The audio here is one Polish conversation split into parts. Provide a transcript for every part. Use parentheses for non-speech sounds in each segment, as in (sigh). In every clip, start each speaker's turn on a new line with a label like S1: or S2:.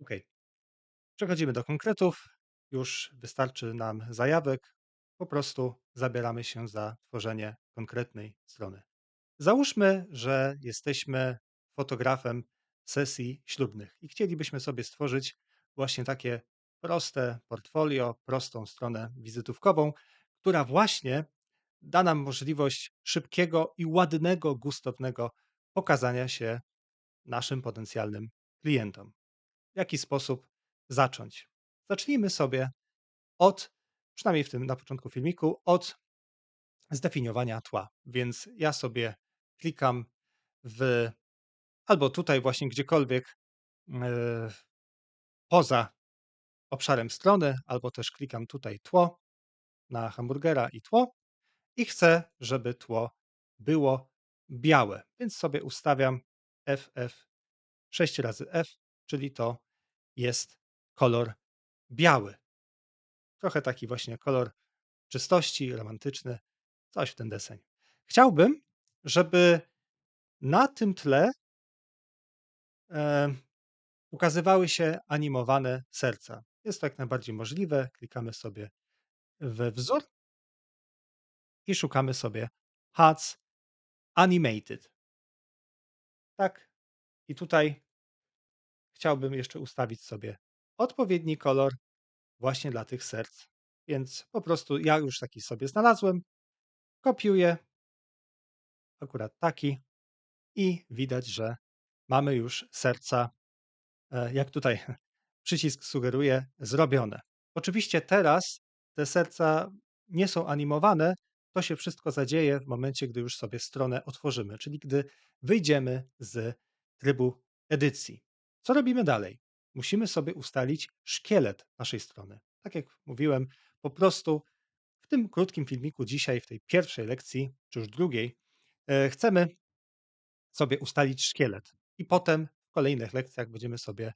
S1: Okej. Przechodzimy do konkretów. Już wystarczy nam zajawek. Po prostu zabieramy się za tworzenie konkretnej strony. Załóżmy, że jesteśmy fotografem sesji ślubnych i chcielibyśmy sobie stworzyć właśnie takie proste portfolio, prostą stronę wizytówkową, która właśnie da nam możliwość szybkiego i ładnego, gustownego pokazania się naszym potencjalnym klientom. W jaki sposób zacząć? Zacznijmy sobie od, przynajmniej w tym na początku filmiku, od zdefiniowania tła. Więc ja sobie klikam w albo tutaj właśnie gdziekolwiek e, poza obszarem strony, albo też klikam tutaj tło na hamburgera i tło i chcę, żeby tło było białe. Więc sobie ustawiam FF 6 razy F, czyli to jest kolor biały. Trochę taki właśnie kolor czystości, romantyczny, coś w ten deseń. Chciałbym, żeby na tym tle e, ukazywały się animowane serca. Jest to jak najbardziej możliwe. Klikamy sobie we wzór i szukamy sobie Hearts Animated. Tak. I tutaj chciałbym jeszcze ustawić sobie odpowiedni kolor właśnie dla tych serc. Więc po prostu ja już taki sobie znalazłem. Kopiuję akurat taki i widać, że mamy już serca, e, jak tutaj (laughs) przycisk sugeruje, zrobione. Oczywiście teraz te serca nie są animowane, to się wszystko zadzieje w momencie, gdy już sobie stronę otworzymy, czyli gdy wyjdziemy z trybu edycji. Co robimy dalej? Musimy sobie ustalić szkielet naszej strony. Tak jak mówiłem, po prostu w tym krótkim filmiku dzisiaj, w tej pierwszej lekcji, czy już drugiej, e, chcemy sobie ustalić szkielet. I potem w kolejnych lekcjach będziemy sobie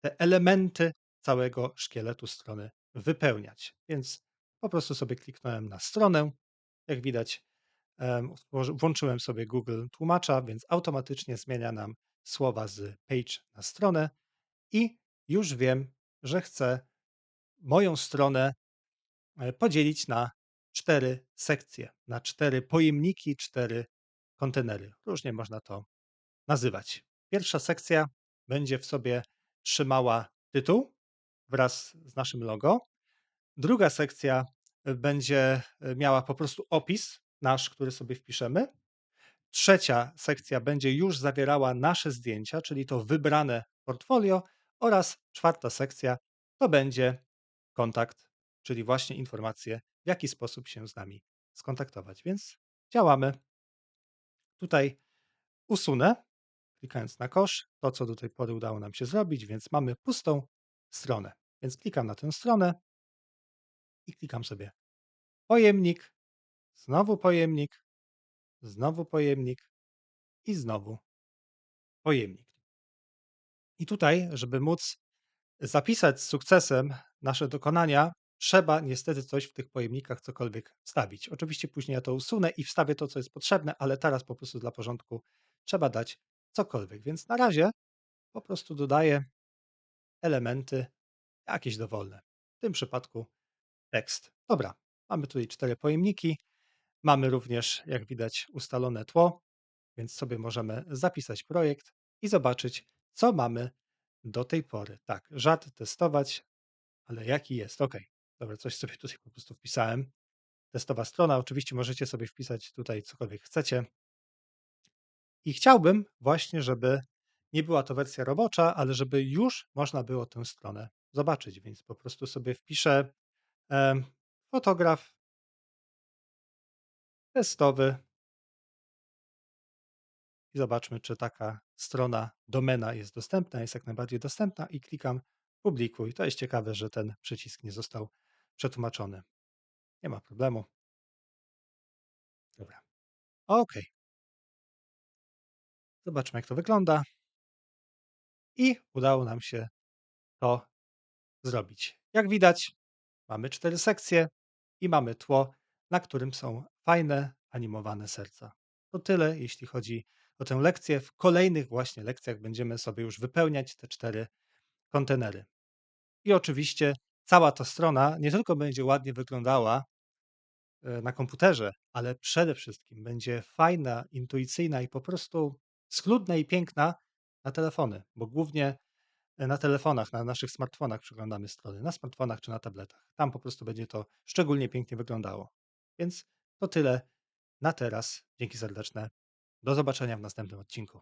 S1: te elementy całego szkieletu strony wypełniać. Więc po prostu sobie kliknąłem na stronę. Jak widać, włączyłem sobie Google Tłumacza, więc automatycznie zmienia nam słowa z page na stronę i już wiem, że chcę moją stronę e, podzielić na cztery sekcje, na cztery pojemniki, cztery kontenery. Różnie można to nazywać. Pierwsza sekcja będzie w sobie trzymała tytuł wraz z naszym logo. Druga sekcja będzie miała po prostu opis nasz, który sobie wpiszemy. Trzecia sekcja będzie już zawierała nasze zdjęcia, czyli to wybrane portfolio oraz czwarta sekcja to będzie kontakt, czyli właśnie informacje, w jaki sposób się z nami skontaktować. Więc działamy. Tutaj usunę, klikając na kosz, to co do tej pory udało nam się zrobić, więc mamy pustą stronę. Więc klikam na tę stronę i klikam sobie pojemnik, znowu pojemnik, znowu pojemnik i znowu pojemnik. I tutaj, żeby móc zapisać z sukcesem nasze dokonania, trzeba niestety coś w tych pojemnikach cokolwiek wstawić. Oczywiście później ja to usunę i wstawię to, co jest potrzebne, ale teraz po prostu dla porządku trzeba dać cokolwiek. Więc na razie po prostu dodaję elementy jakieś dowolne. W tym przypadku tekst. Dobra, mamy tutaj cztery pojemniki. Mamy również, jak widać, ustalone tło, więc sobie możemy zapisać projekt i zobaczyć, co mamy do tej pory. Tak, żad testować, ale jaki jest? Ok, dobra, coś sobie tutaj po prostu wpisałem. Testowa strona, oczywiście możecie sobie wpisać tutaj cokolwiek chcecie. I chciałbym właśnie, żeby nie była to wersja robocza, ale żeby już można było tę stronę zobaczyć, więc po prostu sobie wpiszę e, fotograf testowy i zobaczmy, czy taka strona, domena jest dostępna, jest jak najbardziej dostępna i klikam publikuj. To jest ciekawe, że ten przycisk nie został przetłumaczony. Nie ma problemu. Dobra. OK. Zobaczmy, jak to wygląda. I udało nam się to zrobić. Jak widać, mamy cztery sekcje i mamy tło, na którym są fajne, animowane serca. To tyle, jeśli chodzi o tę lekcję. W kolejnych właśnie lekcjach będziemy sobie już wypełniać te cztery kontenery. I oczywiście cała ta strona nie tylko będzie ładnie wyglądała e, na komputerze, ale przede wszystkim będzie fajna, intuicyjna i po prostu schludna i piękna na telefony, bo głównie e, na telefonach, na naszych smartfonach przeglądamy strony, na smartfonach czy na tabletach. Tam po prostu będzie to szczególnie pięknie wyglądało. Więc to tyle na teraz. Dzięki serdeczne. Do zobaczenia w następnym odcinku.